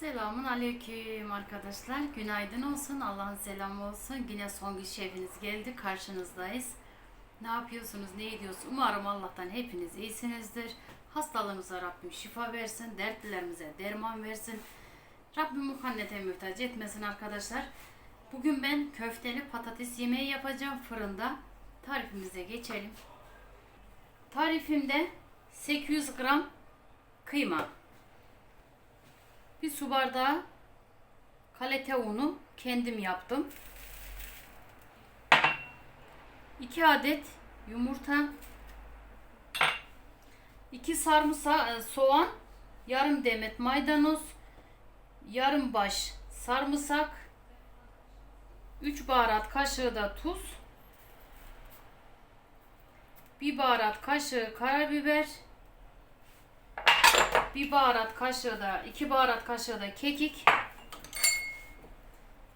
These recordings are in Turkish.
Selamun aleyküm arkadaşlar. Günaydın olsun. Allah'ın selamı olsun. Yine son gün şefiniz geldi. Karşınızdayız. Ne yapıyorsunuz? Ne ediyorsunuz? Umarım Allah'tan hepiniz iyisinizdir. Hastalığınıza Rabbim şifa versin. Dertlilerimize derman versin. Rabbim muhannete mühtaç etmesin arkadaşlar. Bugün ben köfteli patates yemeği yapacağım fırında. Tarifimize geçelim. Tarifimde 800 gram kıyma, bir su bardağı kalete unu kendim yaptım. 2 adet yumurta, 2 sarımsak, e, soğan, yarım demet maydanoz, yarım baş sarımsak, 3 baharat kaşığı da tuz, bir baharat kaşığı karabiber, bir baharat kaşığı da iki baharat kaşığı da kekik,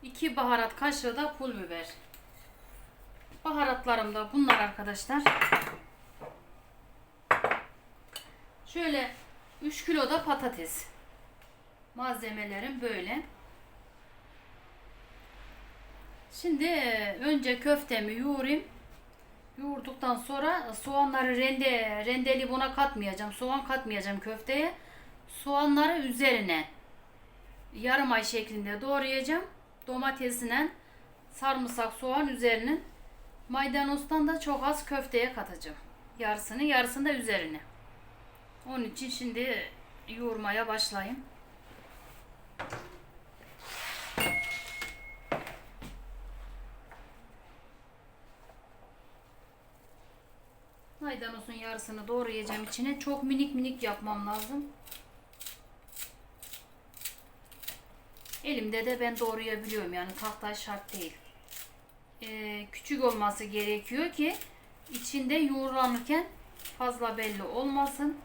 iki baharat kaşığı da pul biber. Baharatlarım da bunlar arkadaşlar. Şöyle 3 kilo da patates. Malzemelerim böyle. Şimdi önce köftemi yoğurayım. Yoğurduktan sonra soğanları rende rendeli buna katmayacağım. Soğan katmayacağım köfteye. Soğanları üzerine yarım ay şeklinde doğrayacağım. Domatesine sarımsak soğan üzerine maydanozdan da çok az köfteye katacağım. Yarısını yarısını da üzerine. Onun için şimdi yoğurmaya başlayayım. Maydanozun yarısını doğrayacağım içine. Çok minik minik yapmam lazım. Elimde de ben doğrayabiliyorum yani tahta şart değil. Ee, küçük olması gerekiyor ki içinde yoğurlanırken fazla belli olmasın.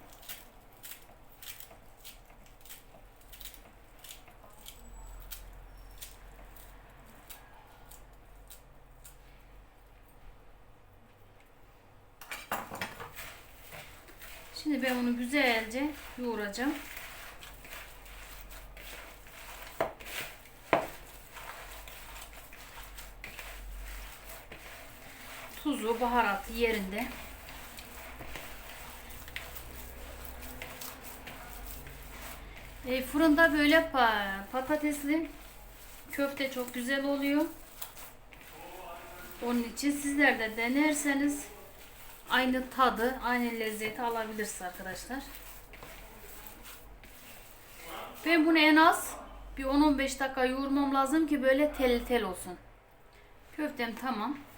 Şimdi ben onu güzelce yoğuracağım. Tuzu, baharatı yerinde. E, fırında böyle pa patatesli köfte çok güzel oluyor. Onun için sizler de denerseniz aynı tadı, aynı lezzeti alabilirsiniz arkadaşlar. Ben bunu en az bir 10-15 dakika yoğurmam lazım ki böyle tel tel olsun. Köftem tamam.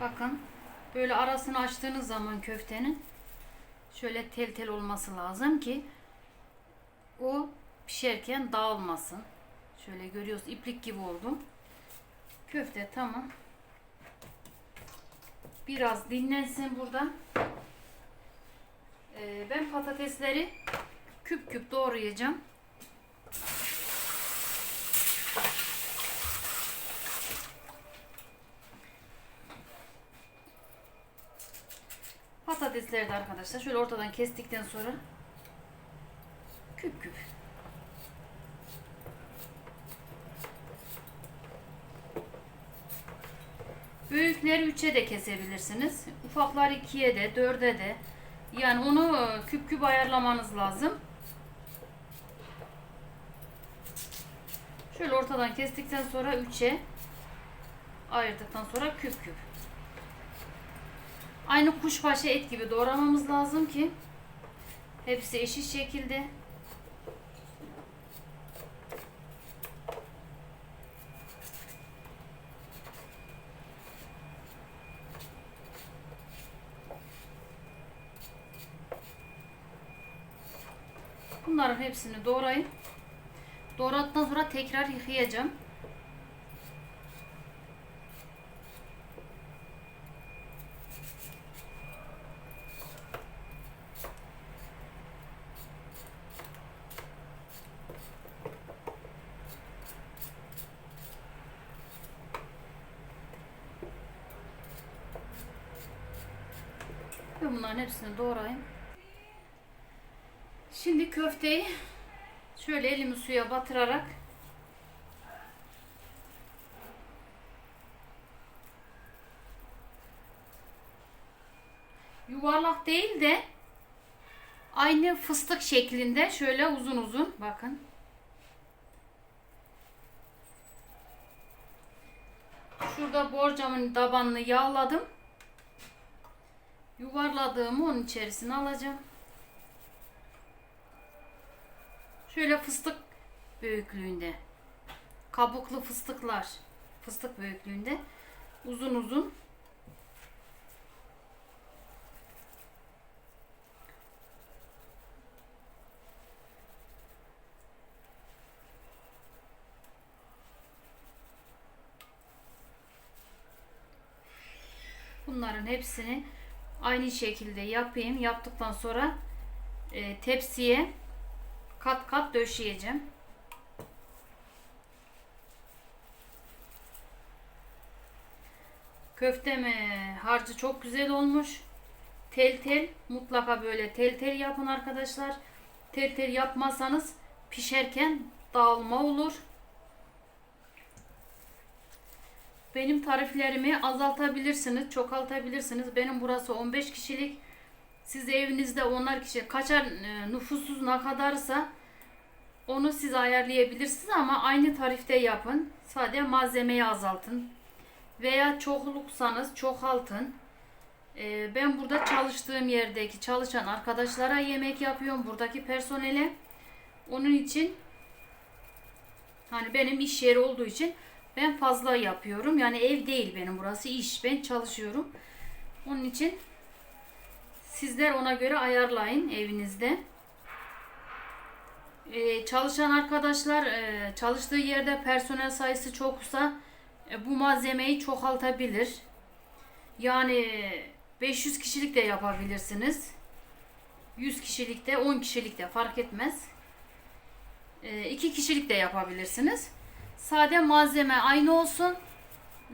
Bakın böyle arasını açtığınız zaman köftenin şöyle tel tel olması lazım ki o pişerken dağılmasın. Şöyle görüyoruz iplik gibi oldu. Köfte tamam. Biraz dinlensin burada. Ee, ben patatesleri küp küp doğrayacağım. Patatesleri de arkadaşlar şöyle ortadan kestikten sonra küp küp. Büyükleri 3'e de kesebilirsiniz. Ufaklar 2'ye de 4'e de. Yani onu küp küp ayarlamanız lazım. Şöyle ortadan kestikten sonra 3'e ayırdıktan sonra küp küp. Aynı kuşbaşı et gibi doğramamız lazım ki hepsi eşit şekilde Bunların hepsini doğrayıp doğradıktan sonra tekrar yıkayacağım. Ve bunların hepsini doğrayayım. Şimdi köfteyi Şöyle elimi suya batırarak yuvarlak değil de aynı fıstık şeklinde şöyle uzun uzun bakın. Şurada borcamın tabanını yağladım. Yuvarladığımı onun içerisine alacağım. Şöyle fıstık büyüklüğünde. Kabuklu fıstıklar. Fıstık büyüklüğünde. Uzun uzun. Bunların hepsini aynı şekilde yapayım. Yaptıktan sonra e, tepsiye kat kat döşeyeceğim. Köftemi harcı çok güzel olmuş. Tel tel mutlaka böyle tel tel yapın arkadaşlar. Tel tel yapmazsanız pişerken dağılma olur. Benim tariflerimi azaltabilirsiniz, çoğaltabilirsiniz. Benim burası 15 kişilik. Siz evinizde onlar kişi kaçar e, nüfusuz ne kadarsa onu siz ayarlayabilirsiniz ama aynı tarifte yapın. Sadece malzemeyi azaltın. Veya çokluksanız çoğaltın. E, ben burada çalıştığım yerdeki çalışan arkadaşlara yemek yapıyorum. Buradaki personele. Onun için hani benim iş yeri olduğu için ben fazla yapıyorum. Yani ev değil benim burası iş. Ben çalışıyorum. Onun için sizler ona göre ayarlayın evinizde. Ee, çalışan arkadaşlar e, çalıştığı yerde personel sayısı çoksa e, bu malzemeyi çoğaltabilir. Yani 500 kişilik de yapabilirsiniz. 100 kişilik de 10 kişilik de fark etmez. 2 kişilik de yapabilirsiniz. Sade malzeme aynı olsun.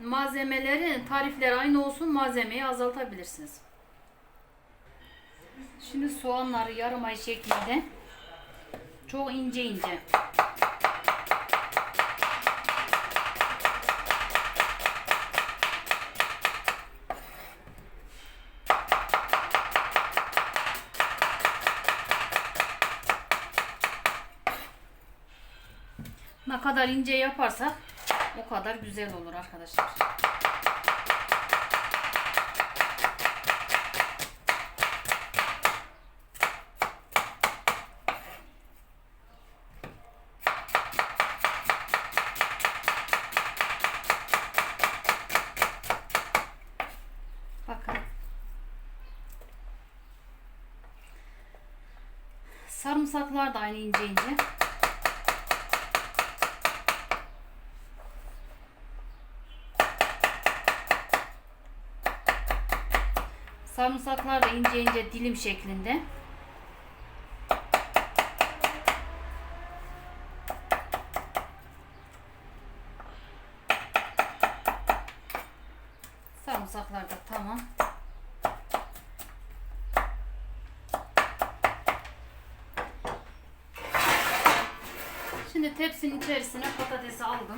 Malzemeleri, tarifler aynı olsun. Malzemeyi azaltabilirsiniz. Şimdi soğanları yarım ay şeklinde çok ince ince Ne kadar ince yaparsak o kadar güzel olur arkadaşlar. Bakın. Sarımsaklar da aynı ince ince. Sarımsaklar da ince ince dilim şeklinde. Sarımsaklar da tamam. Şimdi tepsinin içerisine patatesi aldım.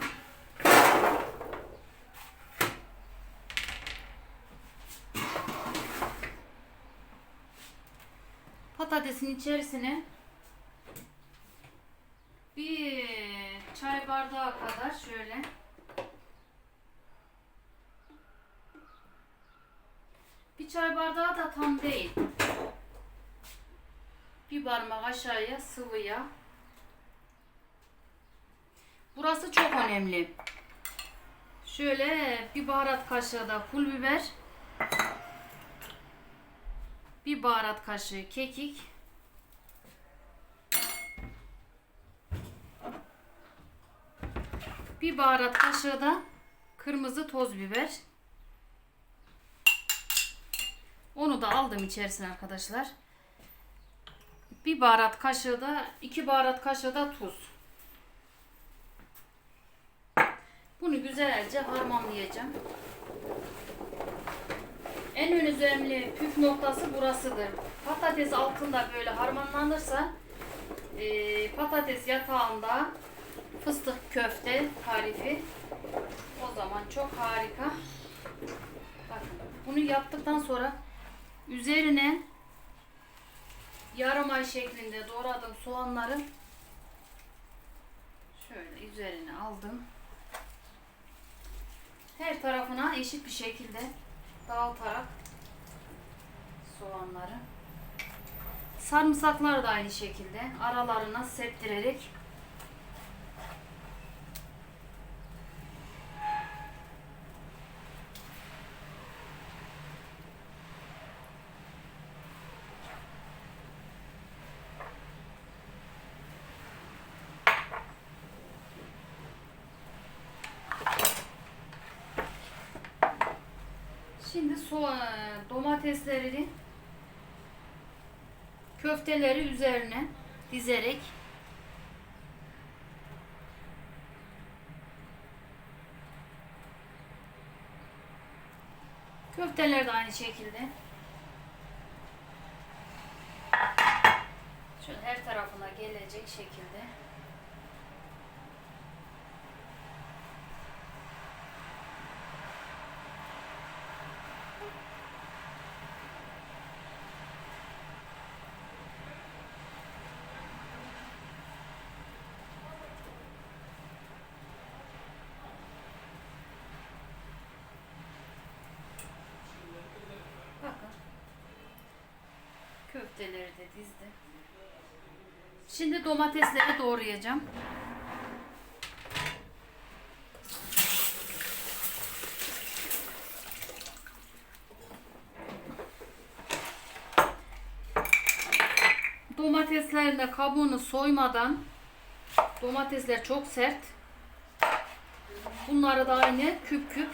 Patatesin içerisine bir çay bardağı kadar şöyle bir çay bardağı da tam değil. Bir parmak aşağıya sıvı yağ. Burası çok önemli. Şöyle bir baharat kaşığı da pul biber. Bir baharat kaşığı kekik. Bir baharat kaşığı da kırmızı toz biber. Onu da aldım içerisine arkadaşlar. Bir baharat kaşığı da iki baharat kaşığı da tuz. Bunu güzelce harmanlayacağım. En önemli püf noktası burasıdır. Patates altında böyle harmanlanırsa e, patates yatağında fıstık köfte tarifi. O zaman çok harika. Bakın bunu yaptıktan sonra üzerine yarım ay şeklinde doğradığım soğanları şöyle üzerine aldım. Her tarafına eşit bir şekilde dağıtarak soğanları. Sarımsaklar da aynı şekilde aralarına septirerek Şimdi soğan, domatesleri köfteleri üzerine dizerek köfteler de aynı şekilde. Şöyle her tarafına gelecek şekilde Bakın. Köfteleri de dizdi. Şimdi domatesleri doğrayacağım. Domateslerin de kabuğunu soymadan domatesler çok sert. Bunları da aynı küp küp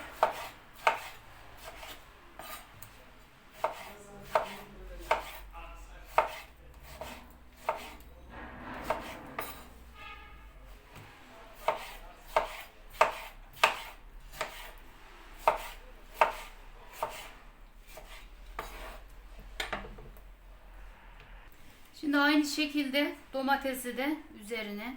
Şimdi aynı şekilde domatesi de üzerine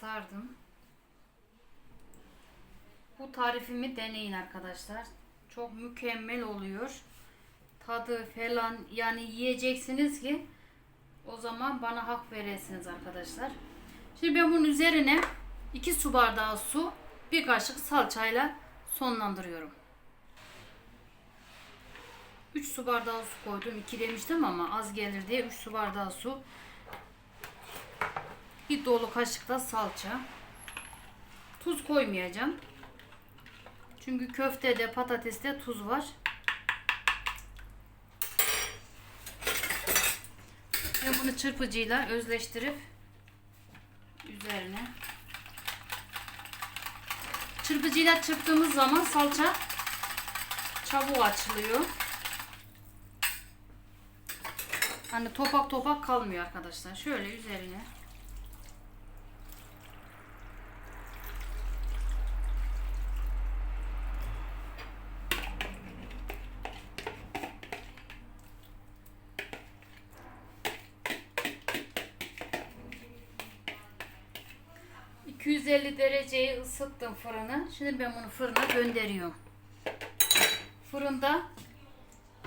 sardım. Bu tarifimi deneyin arkadaşlar. Çok mükemmel oluyor. Tadı falan yani yiyeceksiniz ki o zaman bana hak verirsiniz arkadaşlar. Şimdi ben bunun üzerine 2 su bardağı su, bir kaşık salçayla sonlandırıyorum. 3 su bardağı su koydum. 2 demiştim ama az gelir diye 3 su bardağı su. Bir dolu kaşık da salça. Tuz koymayacağım. Çünkü köftede, patateste tuz var. Ve bunu çırpıcıyla özleştirip üzerine çırpıcıyla çırptığımız zaman salça çabuk açılıyor. Hani topak topak kalmıyor arkadaşlar. Şöyle üzerine ...250 dereceye ısıttım fırını. Şimdi ben bunu fırına gönderiyorum. Fırında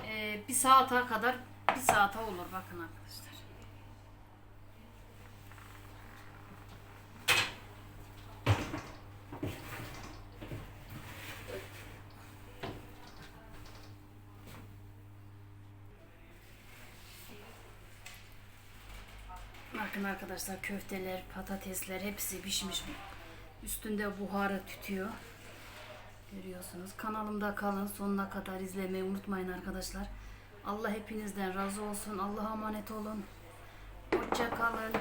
e, bir saate kadar bir saate olur bakın arkadaşlar. Bakın arkadaşlar köfteler, patatesler hepsi pişmiş. Üstünde buharı tütüyor. Görüyorsunuz. Kanalımda kalın. Sonuna kadar izlemeyi unutmayın arkadaşlar. Allah hepinizden razı olsun. Allah'a emanet olun. Hoşça kalın.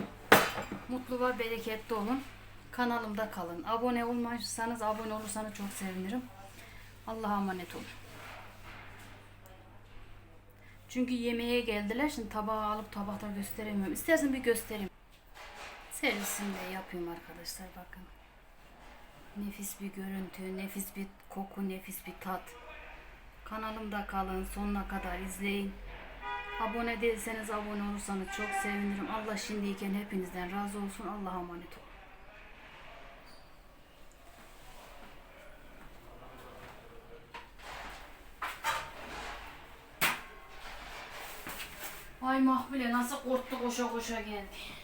Mutlu ve bereketli olun. Kanalımda kalın. Abone olmazsanız abone olursanız çok sevinirim. Allah'a emanet olun. Çünkü yemeğe geldiler. Şimdi tabağı alıp tabakta gösteremiyorum. İstersen bir göstereyim. Servisini de yapayım arkadaşlar bakın. Nefis bir görüntü, nefis bir koku, nefis bir tat. Kanalımda kalın, sonuna kadar izleyin. Abone değilseniz abone olursanız çok sevinirim. Allah şimdiyken hepinizden razı olsun. Allah'a emanet olun. Ay Mahmule nasıl korktu koşa koşa geldi.